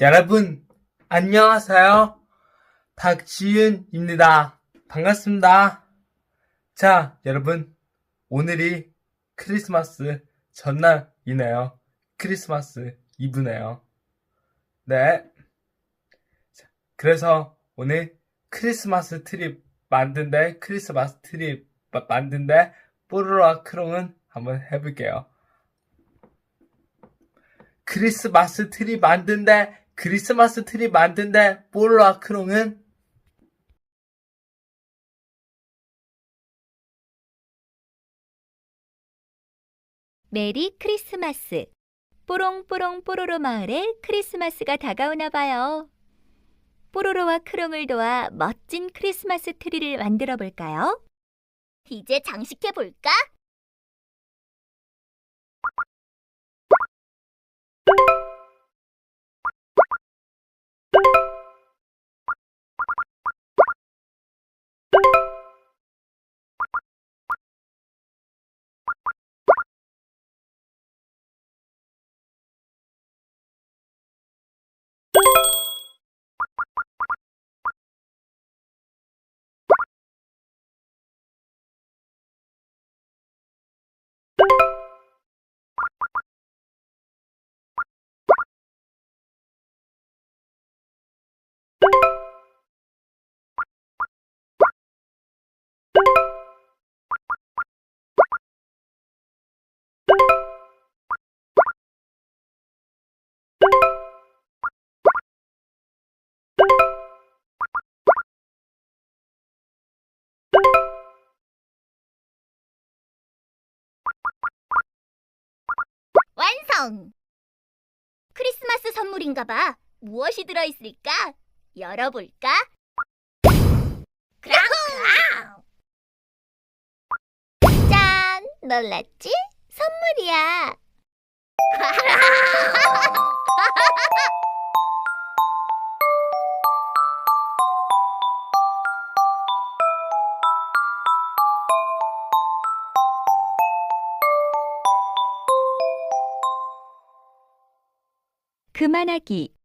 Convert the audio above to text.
여러분, 안녕하세요. 박지윤입니다. 반갑습니다. 자, 여러분, 오늘이 크리스마스 전날이네요. 크리스마스 이브네요. 네. 자, 그래서 오늘 크리스마스 트립 만든데, 크리스마스 트립 마- 만든데, 뽀로로와 크롱은 한번 해볼게요. 크리스마스 트리 만든데 크리스마스 트리 만든데 뽀로와 크롱은 메리 크리스마스. 뽀롱뽀롱 뽀로로 마을에 크리스마스가 다가오나 봐요. 뽀로로와 크롱을 도와 멋진 크리스마스 트리를 만들어 볼까요? 이제 장식해 볼까? 완성! 크리스마스 선물인가 봐. 무엇이 들어있을까? 열어볼까? 크랑! 짠! 놀랐지? 선물이야. 그만하기.